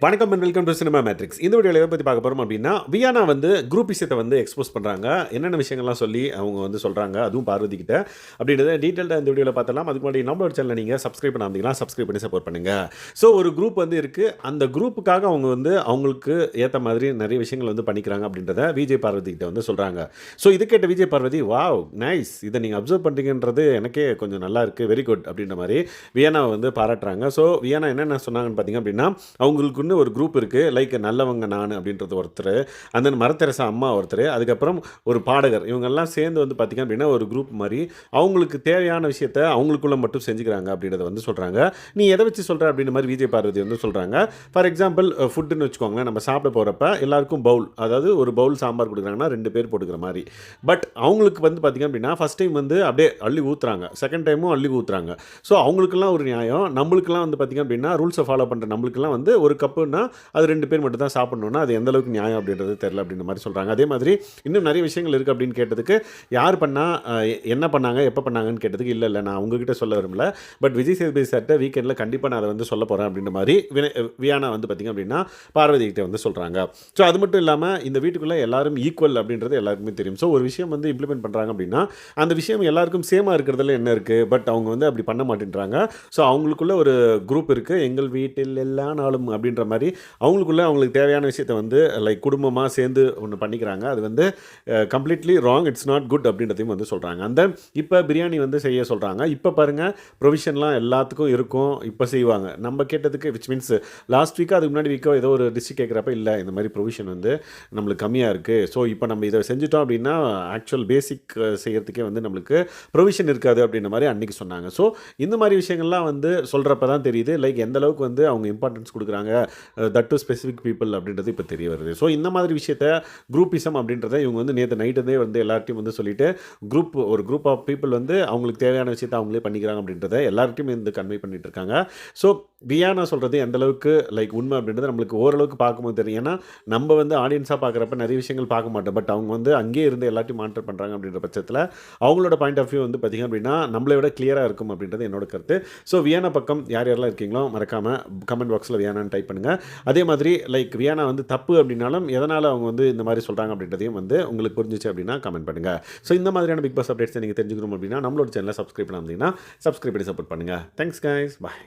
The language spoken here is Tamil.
வணக்கம் and welcome to cinema matrix இந்த வீடியோவில் எதை பற்றி பார்க்க போகிறோம் அப்படின்னா வியானா வந்து குரூப் விஷயத்தை வந்து எக்ஸ்போஸ் பண்ணுறாங்க என்னென்ன விஷயங்கள்லாம் சொல்லி அவங்க வந்து சொல்கிறாங்க அதுவும் பார்வதி கிட்ட. அப்படின்றத டீட்டெயில்டாக இந்த வீடியோவில் பார்த்தலாம் அதுக்கு முன்னாடி நம்மளோட சேனல் நீங்கள் சப்ஸ்கிரைப் பண்ணாமீங்கன்னா சப்ஸ்கிரைப் பண்ணி சப்போர்ட் பண்ணுங்கள் ஸோ ஒரு குரூப் வந்து இருக்குது அந்த குரூப்புக்காக அவங்க வந்து அவங்களுக்கு ஏற்ற மாதிரி நிறைய விஷயங்கள் வந்து பண்ணிக்கிறாங்க அப்படின்றத விஜய் பார்வதி கிட்ட வந்து சொல்கிறாங்க ஸோ இது கேட்ட விஜய் பார்வதி வாவ் நைஸ் இதை நீங்கள் அப்சர்வ் பண்ணுறீங்கன்றது எனக்கே கொஞ்சம் நல்லா இருக்குது வெரி குட் அப்படின்ற மாதிரி வியனாவை வந்து பாராட்டுறாங்க. ஸோ வியனா என்னென்ன சொன்னாங்கன்னு பார்த்தீங்க அப்படின்னா அவங்களுக்குன்னு ஒரு குரூப் இருக்குது லைக் நல்லவங்க நான் அப்படின்றது ஒருத்தர். அந்த மரத்தரசா அம்மா ஒருத்தர். அதுக்கப்புறம் ஒரு பாடகர். இவங்கெல்லாம் சேர்ந்து வந்து பார்த்திங்க அப்படின்னா ஒரு குரூப் மாதிரி அவங்களுக்கு தேவையான விஷயத்த அவங்களுக்குள்ளே மட்டும் செஞ்சுக்கிறாங்க அப்படின்றத வந்து சொல்கிறாங்க நீ எதை வச்சு சொல்கிற அப்படின்ற மாதிரி விஜய் பார்வதி வந்து சொல்கிறாங்க ஃபார் எக்ஸாம்பிள் ஃபுட்டுன்னு வச்சுக்கோங்களேன். நம்ம சாப்பிட போகிறப்ப எல்லாருக்கும் பவுல் அதாவது ஒரு பவுல் சாம்பார் கொடுக்குறாங்கன்னா ரெண்டு பேர் போட்டுக்கிற மாதிரி. பட் அவங்களுக்கு வந்து பார்த்திங்க அப்படின்னா ஃபஸ்ட் டைம் வந்து அப்படியே அள்ளி ஊற்றுறாங்க செகண்ட் டைமும் அள்ளி ஊற்றுறாங்க ஸோ அவங்களுக்கெல்லாம் ஒரு நியாயம். நம்மளுக்கெல்லாம் வந்து பார்த்திங்க அப்படின்னா ரூல்ஸை ஃபாலோ பண்ணுற நம்மளுக்குலாம் வந்து ஒரு கப்புன்னா அது ரெண்டு பேர் மட்டும் தான் சாப்பிட்ணுன்னா அது எந்தளவுக்கு நியாயம் அப்படின்றது தெரில அப்படின்ற மாதிரி சொல்கிறாங்க அதே மாதிரி இன்னும் நிறைய விஷயங்கள் இருக்குது அப்படின்னு கேட்டதுக்கு யார் பண்ணால் என்ன பண்ணாங்க எப்போ பண்ணாங்கன்னு கேட்டதுக்கு இல்லை இல்லை நான் உங்ககிட்ட சொல்ல விரும்பல. பட் விஜய் சேதுபதி சார்ட்ட வீக்கெண்டில் கண்டிப்பாக நான் அதை வந்து சொல்ல போகிறேன் அப்படின்ற மாதிரி வினை வியானா வந்து பார்த்திங்க அப்படின்னா பார்வதி கிட்டே வந்து சொல்கிறாங்க ஸோ அது மட்டும் இல்லாமல் இந்த வீட்டுக்குள்ளே எல்லாரும் ஈக்குவல் அப்படின்றது எல்லாருக்குமே தெரியும். ஸோ ஒரு விஷயம் வந்து இம்ப்ளிமெண்ட் பண்ணுறாங்க அப்படின்னா அந்த விஷயம் எல்லாருக்கும் சேமாக இருக்கிறதுல என்ன இருக்குது பட் அவங்க வந்து அப்படி பண்ண மாட்டேன்றாங்க. ஸோ அவங்களுக்குள்ள ஒரு குரூப் இருக்குது எங்கள் வீட்டில் எல்லா நாளும் அப்படின்ற மாதிரி அவங்களுக்குள்ள அவங்களுக்கு தேவையான விஷயத்தை வந்து லைக் குடும்பமாக சேர்ந்து ஒன்று பண்ணிக்கிறாங்க. அது வந்து completely wrong it's not good அப்படின்றதையும் வந்து சொல்கிறாங்க அந்த இப்போ பிரியாணி வந்து செய்ய சொல்கிறாங்க இப்போ பாருங்கள் ப்ரொவிஷன்லாம் எல்லாத்துக்கும் இருக்கும் இப்போ செய்வாங்க. நம்ம கேட்டதுக்கு விச் மீன்ஸ் லாஸ்ட் வீக்காக அதுக்கு முன்னாடி வீக்கோ ஏதோ ஒரு டிஷ் கேட்குறப்ப இல்லை இந்த மாதிரி ப்ரொவிஷன் வந்து நம்மளுக்கு கம்மியாக இருக்குது ஸோ இப்போ நம்ம இதை செஞ்சுட்டோம் அப்படின்னா ஆக்சுவல் பேசிக் செய்கிறதுக்கே வந்து நம்மளுக்கு ப்ரொவிஷன் இருக்காது அப்படின்ற மாதிரி அன்றைக்கி சொன்னாங்க. ஸோ இந்த மாதிரி விஷயங்கள்லாம் வந்து சொல்கிறப்ப தான் தெரியுது. லைக் எந்த அளவுக்கு வந்து அவங்க இம்பார்ட்டன்ஸ் கொடுக்குறாங்க. தட் டு ஸ்பெசிஃபிக் பீப்புள் அப்படின்றது இப்போ தெரிய வருது. ஸோ இந்த மாதிரி விஷயத்த குரூப்பிசம் அப்படின்றத இவங்க வந்து நேற்று நைட்டுதே வந்து எல்லார்ட்டையும் வந்து சொல்லிட்டு குரூப் ஒரு குரூப் ஆஃப் பீப்புள் வந்து அவங்களுக்கு தேவையான விஷயத்தை அவங்களே பண்ணிக்கிறாங்க அப்படின்றத எல்லார்ட்டையும் வந்து கன்வே பண்ணிட்டு இருக்காங்க. ஸோ வியானா சொல்கிறது எந்த அளவுக்கு லைக் உண்மை அப்படின்றது நம்மளுக்கு ஓரளவுக்கு பார்க்கும்போது தெரியும். ஏன்னா நம்ம வந்து ஆடியன்ஸாக பார்க்குறப்ப நிறைய விஷயங்கள் பார்க்க மாட்டோம். பட் அவங்க வந்து அங்கேயே இருந்து எல்லாத்தையும் மானிட்டர் பண்ணுறாங்க அப்படின்ற பட்சத்தில் அவங்களோட பாயிண்ட் ஆஃப் வியூ வந்து பார்த்திங்க அப்படின்னா நம்மளை விட கிளியராக இருக்கும் அப்படின்றது என்னோட கருத்து. ஸோ வியானா பக்கம் யார் யாரெல்லாம் இருக்கீங்களோ மறக்காமல் கமெண்ட் பாக்ஸில் வியானான்னு டைப் பண்ணுங்கள் அதே மாதிரி லைக் வியானா வந்து தப்பு அப்படின்னாலும் எதனால் அவங்க வந்து இந்த மாதிரி சொல்கிறாங்க அப்படின்றதையும் வந்து உங்களுக்கு புரிஞ்சிச்சு அப்படின்னா கமெண்ட் பண்ணுங்கள் ஸோ இந்த மாதிரியான பிக் பாஸ் அப்டேட்ஸ் நீங்கள் தெரிஞ்சுக்கணும் அப்படின்னா நம்மளோட சேனலை சப்ஸ்கிரைப் பண்ணாமல் சப்ஸ்கிரைப் பண்ணி சப்போர்ட் பண்ணுங்கள் தேங்க்ஸ் கைஸ் பாய்